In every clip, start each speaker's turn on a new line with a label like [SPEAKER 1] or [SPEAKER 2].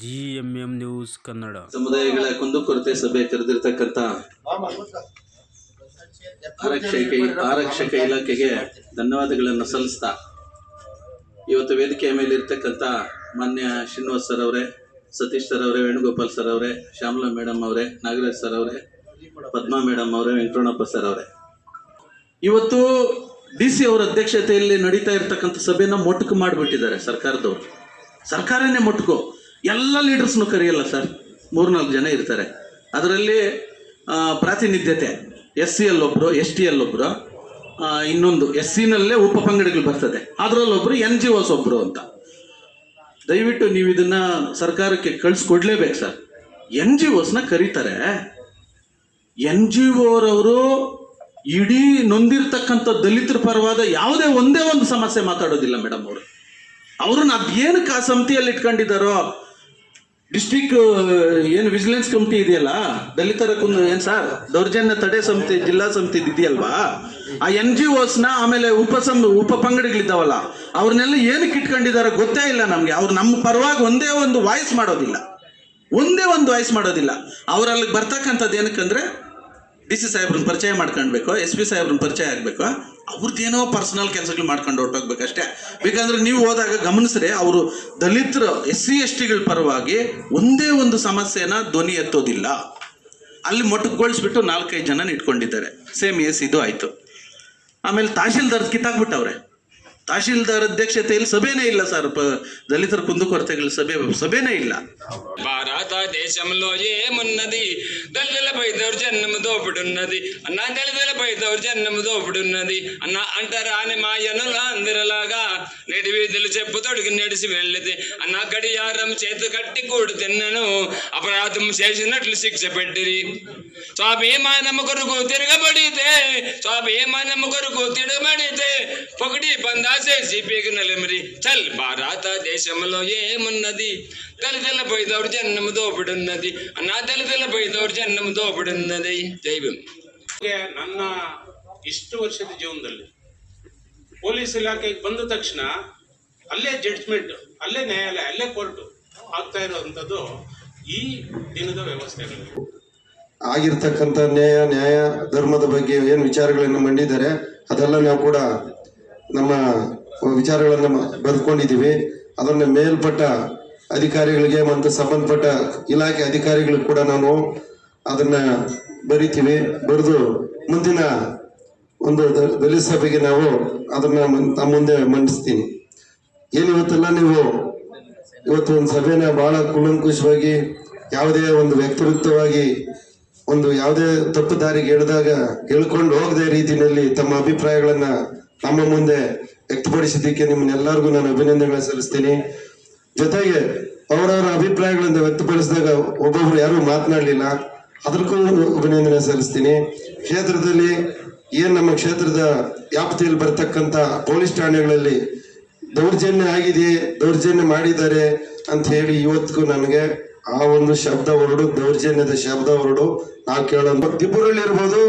[SPEAKER 1] G M M news Kannada
[SPEAKER 2] ಸಮುದಾಯಗಳ ಕುಂದುಕೊರತೆ ಸಭೆ ಕರೆದಿರ್ತಕ್ಕಂಥ ಆರಕ್ಷಕ ಆರಕ್ಷಕ ಇಲಾಖೆಗೆ ಧನ್ಯವಾದಗಳನ್ನು ಸಲ್ಲಿಸ್ತಾ ಇವತ್ತು ವೇದಿಕೆಯ ಮೇಲೆ ಇರ್ತಕ್ಕಂಥ ಮಾನ್ಯ ಶ್ರೀನಿವಾಸ್ ಸರ್ ಅವರೇ, ಸತೀಶ್ ಸರ್ ಅವರೇ, ವೇಣುಗೋಪಾಲ್ ಸರ್ ಅವರೇ, ಶ್ಯಾಮಲಾ ಮೇಡಮ್ ಅವರೇ, ನಾಗರಾಜ್ ಸರ್ ಅವರೇ, ಪದ್ಮಾ ಮೇಡಮ್ ಅವರೇ ವೆಂಕಟಣಪ್ಪ ಸರ್ ಅವರೇ. ಇವತ್ತು ಡಿ ಸಿ ಅವರ ಅಧ್ಯಕ್ಷತೆಯಲ್ಲಿ ನಡೀತಾ ಇರ್ತಕ್ಕಂಥ ಸಭೆನ ಮೊಟಕು ಮಾಡಿಬಿಟ್ಟಿದ್ದಾರೆ ಸರ್ಕಾರದವರು. ಸರ್ಕಾರನೇ ಮೊಟಕು. ಎಲ್ಲ ಲೀಡರ್ಸ್ನು ಕರೆಯಲ್ಲ ಸರ್ ಮೂರ್ನಾಲ್ಕು ಜನ ಇರ್ತಾರೆ. ಅದರಲ್ಲಿ ಪ್ರಾತಿನಿಧ್ಯತೆ, ಎಸ್ ಸಿ ಎಸ್ ಟಿ ಅಲ್ಲೊಬ್ಬರು ಇನ್ನೊಂದು ಎಸ್ ಸಿನಲ್ಲೇ ಉಪ ಪಂಗಡಗಳು ಬರ್ತದೆ. ಅದರಲ್ಲೊಬ್ಬರು ಎನ್ ಜಿ ಓಸ್ ಒಬ್ಬರು ಅಂತ. ದಯವಿಟ್ಟು ನೀವು ಇದನ್ನ ಸರ್ಕಾರಕ್ಕೆ ಕಳಿಸ್ಕೊಡ್ಲೇಬೇಕು ಸರ್ ಎನ್ ಜಿ ಓಸ್ನ ಕರೀತಾರೆ. ಎನ್ ಜಿ ಓರವರು ಇಡೀ ನೊಂದಿರ್ತಕ್ಕಂಥ ದಲಿತರ ಪರವಾದ ಯಾವುದೇ ಒಂದೇ ಒಂದು ಸಮಸ್ಯೆ ಮಾತಾಡೋದಿಲ್ಲ ಮೇಡಮ್ ಅವರು. ಅವ್ರನ್ನ ಅದೇನಕ್ಕೆ ಆ ಸಮಿತಿಯಲ್ಲಿ ಇಟ್ಕೊಂಡಿದ್ದಾರೋ ಡಿಸ್ಟಿಕ್ ಏನು ವಿಜಿಲೆನ್ಸ್ ಕಮಿಟಿ ಇದೆಯಲ್ಲ? ದಲಿತರ ಕುಂದು ಏನು ಸರ್ ದೌರ್ಜನ್ಯ ತಡೆ ಸಮಿತಿ, ಜಿಲ್ಲಾ ಸಮಿತಿ ಇದೆಯಲ್ವಾ ಆ ಎನ್ ಜಿ ಒಸ್ನ ಆಮೇಲೆ ಉಪ ಸಂ ಉಪ ಪಂಗಡಗಳಿದ್ದಾವಲ್ಲ, ಅವ್ರನ್ನೆಲ್ಲ ಏನಕ್ಕೆ ಇಟ್ಕೊಂಡಿದ್ದಾರೆ ಗೊತ್ತೇ ಇಲ್ಲ ನಮಗೆ. ಅವ್ರು ನಮ್ಮ ಪರವಾಗಿ ಒಂದೇ ಒಂದು ವಾಯ್ಸ್ ಮಾಡೋದಿಲ್ಲ. ಒಂದೇ ಒಂದು ವಾಯ್ಸ್ ಮಾಡೋದಿಲ್ಲ. ಅವ್ರಲ್ಲಿ ಬರ್ತಕ್ಕಂಥದ್ದು ಏನಕ್ಕಂದ್ರೆ ಡಿ ಸಿ ಸಾಹೇಬ್ರನ್ನ ಪರಿಚಯ ಮಾಡ್ಕೊಳ್ಬೇಕು ಎಸ್ ಪಿ ಸಾಹೇಬ್ರನ್ನ ಪರಿಚಯ ಆಗಬೇಕು ಅವ್ರದ್ದೇನೋ ಪರ್ಸನಲ್ ಕೆಲಸಗಳು ಮಾಡ್ಕೊಂಡು ಹೊರಟೋಗ್ಬೇಕಷ್ಟೇ. ಬೇಕಂದ್ರೆ ನೀವು ಹೋದಾಗ ಗಮನಿಸ್ರೆ, ಅವರು ದಲಿತರು ಎಸ್ ಸಿ ಎಸ್ ಟಿಗಳ ಪರವಾಗಿ ಒಂದೇ ಒಂದು ಸಮಸ್ಯೆನ ಧ್ವನಿ ಎತ್ತೋದಿಲ್ಲ. ಅಲ್ಲಿ ಮೊಟ್ಟಗೊಳಿಸ್ಬಿಟ್ಟು ನಾಲ್ಕೈದು ಜನ ಇಟ್ಕೊಂಡಿದ್ದಾರೆ ಸೇಮ್ ಎಸ್ ಇದು ಆಯಿತು. ಆಮೇಲೆ ತಹಶೀಲ್ದಾರ್ ಕಿತ್ತಾಕ್ಬಿಟ್ಟವ್ರೆ. ತಹಶೀಲ್ದಾರ್ ಅಧ್ಯಕ್ಷತೆಯಲ್ಲಿ ಸಭೆನೇ ಇಲ್ಲ ಸರ್ ಪ ದಲಿತರ ಕುಂದುಕೊರತೆಗಳ ಸಭೆ ಸಭೆನೇ ಇಲ್ಲ
[SPEAKER 3] భారతదేశంలో ఏమున్నది దళితులపై దౌర్జన్యము దోపుడున్నది అన్న దళితులపై దౌర్జన్యము దోపుడున్నది అన్న అంటరాని మా యనుల అందరిలాగా నేటి వీధులు చెప్పు తొడిగి నడిచి వెళ్ళితే అన్న గడియారం చేతు కట్టి కూడు తిన్నను అపరాధం చేసినట్లు శిక్ష పెట్టిరి స్వాభిమానము కొరకు తిరగబడితే స్వాభిమానము కొరకు తిరగబడితే పొగడి బందాసేసి పీకినలిమిరి చల్ భారతదేశంలో ఏమున్నది దళితులపై దౌర్జన్యము దోపుడున్నది అన్నా దళితులపై దౌర్జన్యము దోపుడున్నది జై భీమ్
[SPEAKER 4] ನನಗೆ ನನ್ನ ಇಷ್ಟು ವರ್ಷದ ಜೀವನದಲ್ಲಿ ಪೊಲೀಸ್ ಇಲಾಖೆಗೆ ಬಂದ ತಕ್ಷಣ ಅಲ್ಲೇ ಜಡ್ಜ್ಮೆಂಟ್ ಅಲ್ಲೇ ನ್ಯಾಯಾಲಯ ಅಲ್ಲೇ ಕೋರ್ಟು ಆಗ್ತಾ ಇರುವಂಥದ್ದು ಈ ದಿನದ ವ್ಯವಸ್ಥೆಗಳು
[SPEAKER 5] ಆಗಿರ್ತಕ್ಕಂಥ ನ್ಯಾಯ ನ್ಯಾಯ ಧರ್ಮದ ಬಗ್ಗೆ ಏನು ವಿಚಾರಗಳನ್ನು ಮಂಡಿದ್ದಾರೆ ಅದೆಲ್ಲ ನಾವು ಕೂಡ ನಮ್ಮ ವಿಚಾರಗಳನ್ನು ಬರೆದುಕೊಂಡಿದ್ದೀವಿ. ಅದನ್ನು ಮೇಲ್ಪಟ್ಟ ಅಧಿಕಾರಿಗಳಿಗೆ ಮತ್ತು ಸಂಬಂಧಪಟ್ಟ ಇಲಾಖೆ ಅಧಿಕಾರಿಗಳಿಗೆ ಕೂಡ ನಾನು ಅದನ್ನ ಬರಿತೀವಿ. ಬರೆದು ಮುಂದಿನ ಒಂದು ದಲಿತ ಸಭೆಗೆ ನಾವು ಅದನ್ನ ತಮ್ಮ ಮುಂದೆ ಮಂಡಿಸ್ತೀನಿ. ಏನು ನೀವು ಇವತ್ತು ಒಂದು ಸಭೆನ ಬಹಳ ಕೂಲಂಕುಷವಾಗಿ ಯಾವುದೇ ಒಂದು ವ್ಯಕ್ತಿಯುಕ್ತವಾಗಿ ಒಂದು ಯಾವುದೇ ತಪ್ಪು ದಾರಿಗೆ ಎಳೆದಾಗ ಹೇಳ್ಕೊಂಡು ಹೋಗದೆ ರೀತಿಯಲ್ಲಿ ತಮ್ಮ ಅಭಿಪ್ರಾಯಗಳನ್ನ ನಮ್ಮ ಮುಂದೆ ವ್ಯಕ್ತಪಡಿಸಿದ್ದಕ್ಕೆ ನಿಮ್ಮನ್ನೆಲ್ಲರಿಗೂ ನಾನು ಅಭಿನಂದನೆಗಳನ್ನ ಸಲ್ಲಿಸ್ತೀನಿ. ಜೊತೆಗೆ ಅವರವರ ಅಭಿಪ್ರಾಯಗಳಿಂದ ವ್ಯಕ್ತಪಡಿಸಿದಾಗ ಒಬ್ಬೊಬ್ರು ಯಾರು ಮಾತನಾಡಲಿಲ್ಲ. ಅದಕ್ಕೂ ಅಭಿನಂದನೆ ಸಲ್ಲಿಸ್ತೀನಿ. ಕ್ಷೇತ್ರದಲ್ಲಿ ಏನು ನಮ್ಮ ಕ್ಷೇತ್ರದ ವ್ಯಾಪ್ತಿಯಲ್ಲಿ ಬರ್ತಕ್ಕಂಥ ಪೊಲೀಸ್ ಠಾಣೆಗಳಲ್ಲಿ ದೌರ್ಜನ್ಯ ಆಗಿದೆ, ದೌರ್ಜನ್ಯ ಮಾಡಿದ್ದಾರೆ ಅಂತ ಹೇಳಿ ಇವತ್ತಿಗೂ ನನಗೆ ಆ ಒಂದು ಶಬ್ದ ಹೊರಡು, ದೌರ್ಜನ್ಯದ ಶಬ್ದ ಹೊರಡು ನಾವು ಕೇಳೋದು ದಿಬ್ಬೂರಲ್ಲಿ ಇರ್ಬೋದು,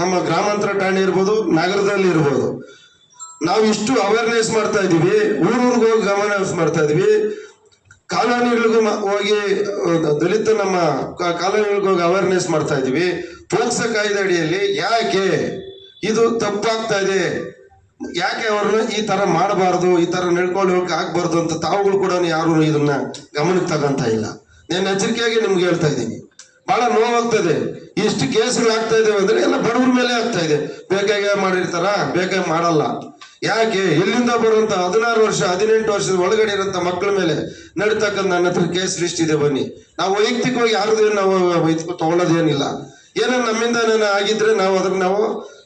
[SPEAKER 5] ನಮ್ಮ ಗ್ರಾಮಾಂತರ ಠಾಣೆ ಇರ್ಬೋದು, ನಗರದಲ್ಲಿ ಇರ್ಬೋದು. ನಾವು ಇಷ್ಟು ಅವೇರ್ನೆಸ್ ಮಾಡ್ತಾ ಇದೀವಿ ಊರೂರಿಗೆ ಹೋಗಿ ಗಮನ ಮಾಡ್ತಾ ಇದೀವಿ ಕಾಲೋನಿಗಳಿಗೂ ಹೋಗಿ ದಲಿತ ನಮ್ಮ ಕಾಲೋನಿಗಳಿಗೆ ಹೋಗಿ ಅವೇರ್ನೆಸ್ ಮಾಡ್ತಾ ಇದೀವಿ ಪೋಕ್ಸ ಕಾಯ್ದೆ ಅಡಿಯಲ್ಲಿ ಯಾಕೆ ಇದು ತಪ್ಪಾಗ್ತಾ ಇದೆ? ಯಾಕೆ ಅವ್ರನ್ನ ಈ ತರ ಮಾಡಬಾರ್ದು, ಈ ತರ ನಡ್ಕೊಂಡು ಹೋಗಕ್ಕೆ ಆಗ್ಬಾರ್ದು ಅಂತ ತಾವುಗಳು ಕೂಡ ಯಾರು ಇದನ್ನ ಗಮನಕ್ಕೆ ತಗೊಂತ ಇಲ್ಲ. ನಾನು ಎಚ್ಚರಿಕೆಯಾಗಿ ನಿಮ್ಗೆ ಹೇಳ್ತಾ ಇದ್ದೀನಿ. ಬಹಳ ನೋವಾಗ್ತದೆ. ಇಷ್ಟು ಕೇಸ್ಗಳು ಆಗ್ತಾ ಇದಾವೆ ಅಂದ್ರೆ ಎಲ್ಲ ಬಡವ್ರ ಮೇಲೆ ಆಗ್ತಾ ಇದೆ. ಬೇಕಾಗಿ ಮಾಡಿರ್ತಾರ? ಬೇಕಾಗಿ ಮಾಡಲ್ಲ. ಯಾಕೆ ಎಲ್ಲಿಂದ ಬರುವಂತ ಹದಿನಾರು ವರ್ಷ, ಹದಿನೆಂಟು ವರ್ಷದ ಒಳಗಡೆ ಇರುವಂತ ಮಕ್ಕಳ ಮೇಲೆ ನಡೀತಕ್ಕಂಥ ನನ್ನ ಹತ್ರ ಕೇಸ್ ಲಿಸ್ಟ್ ಇದೆ, ಬನ್ನಿ. ನಾವು ವೈಯಕ್ತಿಕವಾಗಿ ಯಾರದೇನು ನಾವು ತಗೊಳ್ಳೋದೇನಿಲ್ಲ ಏನೋ ನಮ್ಮಿಂದ ಏನಾನ ಆಗಿದ್ರೆ ನಾವು ಅದ್ರ ನಾವು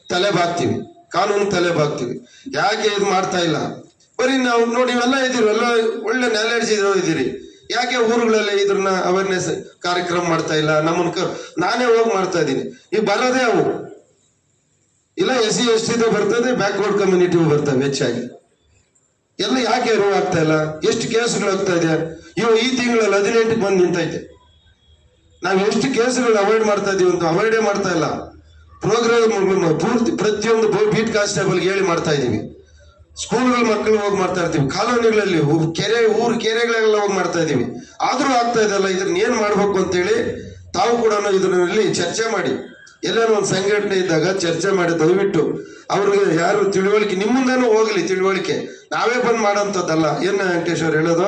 [SPEAKER 5] ತಲೆ ಬಾಗ್ತೀವಿ. ಕಾನೂನು ತಲೆ ಬಾಗ್ತೀವಿ. ಯಾಕೆ ಇದು ಮಾಡ್ತಾ ಇಲ್ಲ? ಬರೀ ನಾವು ನೋಡಿ, ಇವೆಲ್ಲ ಇದ್ದೀವಿ, ಎಲ್ಲ ಒಳ್ಳೆ ನಾಲೆಡ್ಜ್ ಇರೋ ಇದ್ದೀರಿ. ಯಾಕೆ ಊರುಗಳಲ್ಲಿ ಇದ್ರನ್ನ ಅವೇರ್ನೆಸ್ ಕಾರ್ಯಕ್ರಮ ಮಾಡ್ತಾ ಇಲ್ಲ? ನಮ್ಮನ್ನ ನಾನೇ ಹೋಗಿ ಮಾಡ್ತಾ ಇದ್ದೀನಿ. ಈಗ ಬರೋದೇ ಅವು. ಇಲ್ಲ ಎಸ್ ಸಿ, ಎಸ್ ಟಿದು ಬರ್ತದೆ, ಬ್ಯಾಕ್ವರ್ಡ್ ಕಮ್ಯುನಿಟಿ ಬರ್ತವೆ ಹೆಚ್ಚಾಗಿ. ಎಲ್ಲ ಯಾಕೆ ರೋ ಆಗ್ತಾ ಇಲ್ಲ? ಎಷ್ಟು ಕೇಸ್ಗಳು ಆಗ್ತಾ ಇದೆ? ಇವು ಈ ತಿಂಗಳಲ್ಲಿ ಹದಿನೆಂಟಕ್ಕೆ ಬಂದು ನಿಂತೈತೆ. ನಾವು ಎಷ್ಟು ಕೇಸ್ಗಳು ಅವಾಯ್ಡ್ ಮಾಡ್ತಾ ಇದೀವಿ ಅಂತ ಅವಾಯ್ಡೇ ಮಾಡ್ತಾ ಇಲ್ಲ. ಪ್ರೋಗ್ರಾಮ್ ಪೂರ್ತಿ ಪ್ರತಿಯೊಂದು ಬೀಟ್ ಕಾನ್ಸ್ಟೇಬಲ್ಗೆ ಹೇಳಿ ಮಾಡ್ತಾ ಇದೀವಿ. ಸ್ಕೂಲ್ಗಳ ಮಕ್ಕಳು ಹೋಗಿ ಮಾಡ್ತಾ ಇರ್ತೀವಿ. ಕಾಲೋನಿಗಳಲ್ಲಿ ಕೆರೆ, ಊರು ಕೆರೆಗಳೆಲ್ಲ ಹೋಗಿ ಮಾಡ್ತಾ ಇದೀವಿ. ಆದರೂ ಆಗ್ತಾ ಇದೆಲ್ಲ ಇದನ್ನ ಏನ್ ಮಾಡ್ಬೇಕು ಅಂತೇಳಿ ತಾವು ಕೂಡ ಇದರಲ್ಲಿ ಚರ್ಚೆ ಮಾಡಿ. ಎಲ್ಲಾರು ಒಂದು ಸಂಘಟನೆ ಇದ್ದಾಗ ಚರ್ಚೆ ಮಾಡಿ ದಯವಿಟ್ಟು ಅವ್ರಿಗೆ ಯಾರು ತಿಳುವಳಿಕೆ, ನಿಮ್ಮಿಂದನೂ ಹೋಗ್ಲಿ ತಿಳುವಳಿಕೆ. ನಾವೇ ಬಂದು ಮಾಡೋಂಥದ್ದಲ್ಲ. ಏನ್ ವೆಂಕಟೇಶ್ವರ್ ಹೇಳೋದು?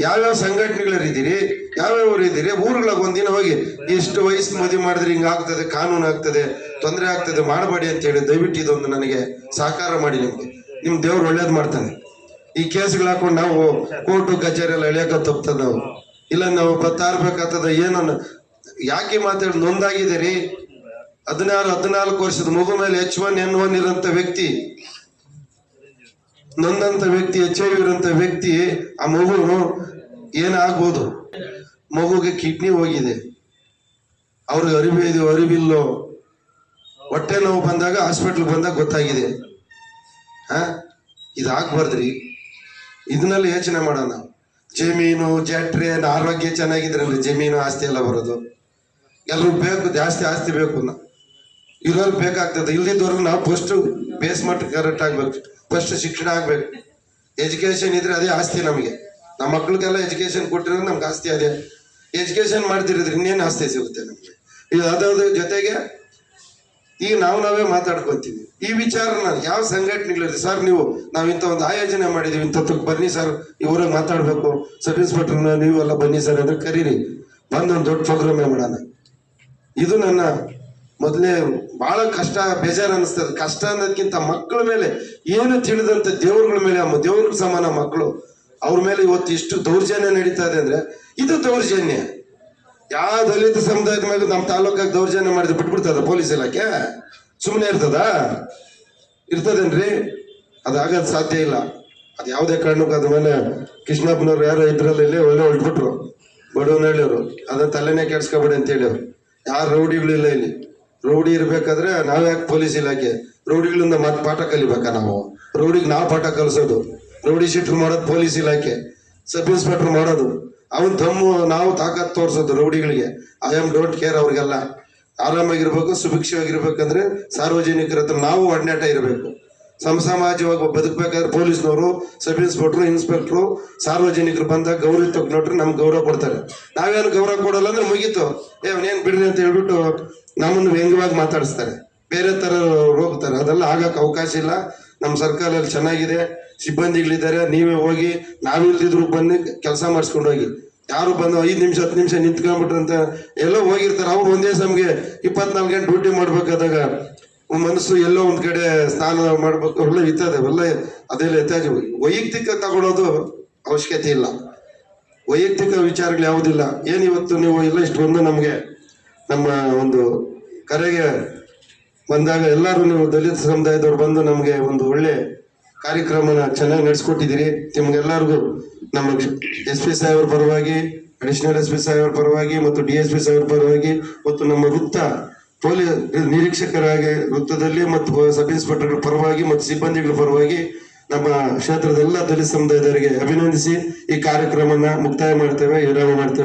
[SPEAKER 5] ಯಾವ್ಯಾವ ಸಂಘಟನೆಗಳಿದ್ದೀರಿ, ಯಾವ್ಯಾವ ಇದ್ದೀರಿ ಊರುಗಳಿಗೆ ಒಂದಿನ ಹೋಗಿ ಇಷ್ಟು ವಯಸ್ಸು ಮದುವೆ ಮಾಡಿದ್ರೆ ಹಿಂಗ ಆಗ್ತದೆ, ಕಾನೂನು ಆಗ್ತದೆ, ತೊಂದರೆ ಆಗ್ತದೆ, ಮಾಡಬೇಡಿ ಅಂತ ಹೇಳಿ ದಯವಿಟ್ಟು ಇದೊಂದು ನನಗೆ ಸಹಕಾರ ಮಾಡಿ ನಿಮ್ಗೆ. ನಿಮ್ ದೇವ್ರು ಒಳ್ಳೇದು ಮಾಡ್ತಾನೆ. ಈ ಕೇಸ್ಗಳು ಹಾಕೊಂಡು ನಾವು ಕೋರ್ಟು ಕಚೇರಿ ಎಲ್ಲ ಎಳೆಯಕ ತಪ್ತದ ನಾವು ಇಲ್ಲ ನಾವು ಬತ್ತಾರ್ಬೇಕಾಗ್ತದ ಏನನ್ನ ಏನೋ ಯಾಕೆ ಮಾತಾಡಿ ನೊಂದಾಗಿದ್ದೀರಿ. ಹದಿನಾರು, ಹದಿನಾಲ್ಕು ವರ್ಷದ ಮಗು ಮೇಲೆ ಎಚ್ ಒನ್ ಎನ್ ಒನ್ ಇರೋಂಥ ವ್ಯಕ್ತಿ, ನೊಂದಂತ ವ್ಯಕ್ತಿ ಎಚ್ ಐ ಇರೋಂಥ ವ್ಯಕ್ತಿ, ಆ ಮಗು ಏನಾಗ್ಬೋದು? ಮಗುಗೆ ಕಿಡ್ನಿ ಹೋಗಿದೆ. ಅವ್ರಿಗೆ ಅರಿವಿದೆ ಅರಿವಿಲ್ಲೋ? ಹೊಟ್ಟೆ ನೋವು ಬಂದಾಗ ಹಾಸ್ಪಿಟ್ಲ್ ಬಂದಾಗ ಗೊತ್ತಾಗಿದೆ. ಹಾ? ಇದಾಗ್ಬಾರ್ದ್ರಿ. ಇದನ್ನೆಲ್ಲ ಯೋಚನೆ ಮಾಡೋಣ ಜಮೀನು ಜಟ್ರೆ ಆರೋಗ್ಯ ಚೆನ್ನಾಗಿದ್ರಲ್ಲಿ ಜಮೀನು, ಆಸ್ತಿ ಎಲ್ಲ ಬರೋದು. ಎಲ್ಲರೂ ಬೇಕು, ಜಾಸ್ತಿ ಆಸ್ತಿ ಬೇಕು ಇರೋರ್ಗೆ ಬೇಕಾಗ್ತದೆ. ಇಲ್ದಿದ್ದವ್ರಿಗೆ ನಾವು ಫಸ್ಟ್ ಬೇಸ್ ಮಟ್ಟ ಕರೆಕ್ಟ್ ಆಗ್ಬೇಕು. ಫಸ್ಟ್ ಶಿಕ್ಷಣ ಆಗ್ಬೇಕು. ಎಜುಕೇಶನ್ ಇದ್ರೆ ಅದೇ ಆಸ್ತಿ ನಮಗೆ. ನಮ್ಮ ಮಕ್ಳಿಗೆಲ್ಲ ಎಜುಕೇಶನ್ ಕೊಟ್ಟಿರೋ ನಮ್ಗೆ ಆಸ್ತಿ ಅದೇ. ಎಜುಕೇಶನ್ ಮಾಡ್ತಿರಿದ್ರೆ ಇನ್ನೇನು ಆಸ್ತಿ ಸಿಗುತ್ತೆ ನಮಗೆ? ಇದು ಅದಾದ್ರ ಜೊತೆಗೆ ಈಗ ನಾವು ನಾವೇ ಮಾತಾಡ್ಕೊತೀವಿ. ಈ ವಿಚಾರನ ಯಾವ ಸಂಘಟನೆಗಳಿದೆ? ಸರ್, ನೀವು, ನಾವು ಇಂಥ ಒಂದು ಆಯೋಜನೆ ಮಾಡಿದೀವಿ. ಇಂಥದ್ದಕ್ಕೆ ಬನ್ನಿ ಸರ್. ಇವ್ರಿಗೆ ಮಾತಾಡ್ಬೇಕು. ಸಬ್ ಇನ್ಸ್ಪೆಕ್ಟರ್ನ ನೀವೆಲ್ಲ ಬನ್ನಿ ಸರ್ ಅಂದ್ರೆ ಕರೀರಿ. ಬಂದು ಒಂದು ದೊಡ್ಡ ಪ್ರೋಗ್ರಾಮೇ ಮಾಡೋಣ. ಇದು ನನ್ನ ಮೊದಲೇ ಬಹಳ ಕಷ್ಟ, ಬೇಜಾರು ಅನ್ನಿಸ್ತದೆ ಕಷ್ಟ ಅನ್ನೋದಕ್ಕಿಂತ ಮಕ್ಕಳ ಮೇಲೆ ಏನು ತಿಳಿದಂತ ದೇವ್ರಗಳ ಮೇಲೆ, ಅಮ್ಮ ದೇವ್ರಿಗೆ ಸಮಾನ ಮಕ್ಕಳು ಅವ್ರ ಮೇಲೆ ಇವತ್ತು ಇಷ್ಟು ದೌರ್ಜನ್ಯ ನಡೀತಾ ಇದೆ ಅಂದ್ರೆ ಇದು ದೌರ್ಜನ್ಯ. ಯಾವ ದಲಿತ ಸಮುದಾಯದ ಮೇಲೆ ನಮ್ಮ ತಾಲೂಕಾಗ ದೌರ್ಜನ್ಯ ಮಾಡಿದ್ರೆ ಬಿಟ್ಬಿಡ್ತದ ಪೊಲೀಸ್ ಇಲಾಖೆ? ಸುಮ್ಮನೆ ಇರ್ತದ? ಇರ್ತದೇನ್ರಿ? ಅದಾಗದ್ ಸಾಧ್ಯ ಇಲ್ಲ. ಅದು ಯಾವುದೇ ಕಾರಣಕ್ಕೂ ಅದ್ರ ಮೇಲೆ ಕೃಷ್ಣಪ್ಪನವ್ರು ಯಾರೋ ಇದ್ರಲ್ಲಿ ಇಲ್ಲಿ ಒಳ್ಳೆ ಹೊಳ್ಬಿಟ್ರು ಬಡವನಹಳ್ಳಿಯವರು ಅದನ್ನ ತಲೆನೇ ಕೆಡ್ಸ್ಕೊಬೇಡಿ ಅಂತ ಹೇಳಿ ಯಾರು ರೌಡಿಗಳಿಲ್ಲ ಇಲ್ಲಿ. ರೌಡಿ ಇರ್ಬೇಕಾದ್ರೆ ನಾವ್ ಯಾಕೆ ಪೊಲೀಸ್ ಇಲಾಖೆ? ರೌಡಿಗಳಿಂದ ಮತ್ತೆ ಪಾಠ ಕಲಿಬೇಕಾ ನಾವು? ರೌಡಿಗೆ ನಾವು ಪಾಠ ಕಲಿಸೋದು. ರೌಡಿ ಶೀಟ್ರು ಮಾಡೋದು ಪೊಲೀಸ್ ಇಲಾಖೆ. ಸಬ್ ಇನ್ಸ್ಪೆಕ್ಟರ್ ಮಾಡೋದು. ಅವನ್ ತಮ್ಮ, ನಾವು ತಾಕತ್ ತೋರ್ಸೋದು ರೌಡಿಗಳಿಗೆ. ಐ ಆಮ್ ಡೋಂಟ್ ಕೇರ್ ಅವ್ರಿಗೆಲ್ಲ. ಆರಾಮಾಗಿರ್ಬೇಕು, ಸುಭಿಕ್ಷವಾಗಿರ್ಬೇಕಂದ್ರೆ ಸಾರ್ವಜನಿಕರ ಹತ್ರ ನಾವು ಒಡನಾಟ ಇರಬೇಕು. ಸಮ ಸಮಾಜವಾಗಿ ಬದುಕಬೇಕಾದ್ರೆ ಪೊಲೀಸ್ನವರು, ಸಬ್ ಇನ್ಸ್ಪೆಕ್ಟ್ರು ಇನ್ಸ್ಪೆಕ್ಟ್ರು, ಸಾರ್ವಜನಿಕರು ಬಂದಾಗ ಗೌರವ ತಗೊಂಡ್ರೆ ನಮ್ಗೆ ಗೌರವ ಕೊಡ್ತಾರೆ. ನಾವೇನು ಗೌರವ ಕೊಡಲ್ಲ ಅಂದ್ರೆ ಮುಗೀತು. ಅವನೇನು ಬಿಡ್ರಿ ಅಂತ ಹೇಳ್ಬಿಟ್ಟು ನಮ್ಮನ್ನು ವ್ಯಂಗ್ಯವಾಗಿ ಮಾತಾಡಿಸ್ತಾರೆ. ಬೇರೆ ತರ ಹೋಗ್ತಾರೆ. ಅದೆಲ್ಲ ಆಗಕ್ಕೆ ಅವಕಾಶ ಇಲ್ಲ. ನಮ್ಮ ಸರ್ಕಾರದಲ್ಲಿ ಚೆನ್ನಾಗಿದೆ. ಸಿಬ್ಬಂದಿಗಳಿದ್ದಾರೆ. ನೀವೇ ಹೋಗಿ ನಾವಿಲ್ದಿದ್ರು ಬಂದು ಕೆಲಸ ಮಾಡಿಸ್ಕೊಂಡು ಹೋಗಿ. ಯಾರು ಬಂದು ಐದು ನಿಮಿಷ, ಹತ್ತು ನಿಮಿಷ ನಿಂತ್ಕೊಂಡ್ಬಿಟ್ರಂತ, ಎಲ್ಲ ಹೋಗಿರ್ತಾರೆ. ಅವ್ರು ಒಂದೇ ಸಮಗೆ ಇಪ್ಪತ್ನಾಲ್ಕು ಗಂಟೆ ಡ್ಯೂಟಿ ಮಾಡ್ಬೇಕಾದಾಗ ಮನಸ್ಸು ಎಲ್ಲೋ ಒಂದ್ ಕಡೆ ಸ್ನಾನ ಮಾಡ್ಬೇಕು ಅವೆಲ್ಲ ಇರ್ತದೆ ಅವೆಲ್ಲ ಅದೆಲ್ಲ ಯಥಾಜ ವೈಯಕ್ತಿಕ ತಗೊಳ್ಳೋದು ಅವಶ್ಯಕತೆ ಇಲ್ಲ. ವೈಯಕ್ತಿಕ ವಿಚಾರಗಳು ಯಾವುದಿಲ್ಲ. ಏನು ಇವತ್ತು ನೀವು ಎಲ್ಲ ಇಷ್ಟು ಬಂದು ನಮಗೆ ನಮ್ಮ ಒಂದು ಕರೆಗೆ ಬಂದಾಗ ಎಲ್ಲರೂ ನೀವು ದಲಿತ ಸಮುದಾಯದವ್ರು ಬಂದು ನಮಗೆ ಒಂದು ಒಳ್ಳೆ ಕಾರ್ಯಕ್ರಮನ ಚೆನ್ನಾಗಿ ನಡೆಸ್ಕೊಟ್ಟಿದ್ದೀರಿ. ನಿಮ್ಗೆಲ್ಲರಿಗೂ ನಮ್ಮ ಎಸ್ ಪಿ ಸಾಹೇಬ್ರ ಪರವಾಗಿ, ಅಡಿಷನಲ್ ಎಸ್ ಪಿ ಸಾಹೇಬ್ರ ಪರವಾಗಿ ಮತ್ತು ಡಿ ಎಸ್ ಪಿ ಸಾಹೇಬ್ರ ಪರವಾಗಿ ಮತ್ತು ನಮ್ಮ ವೃತ್ತ ಪೊಲೀಸ್ ನಿರೀಕ್ಷಕರಾಗಿ ವೃತ್ತದಲ್ಲಿ ಮತ್ತು ಸಬ್ ಇನ್ಸ್ಪೆಕ್ಟರ್ ಪರವಾಗಿ ಮತ್ತು ಸಿಬ್ಬಂದಿಗಳ ಪರವಾಗಿ ನಮ್ಮ ಕ್ಷೇತ್ರದ ಎಲ್ಲ ದಲಿತ ಸಮುದಾಯದವರಿಗೆ ಅಭಿನಂದಿಸಿ ಈ ಕಾರ್ಯಕ್ರಮನ ಮುಕ್ತಾಯ ಮಾಡ್ತೇವೆ, ವಿರಾಮ ಮಾಡ್ತೇವೆ.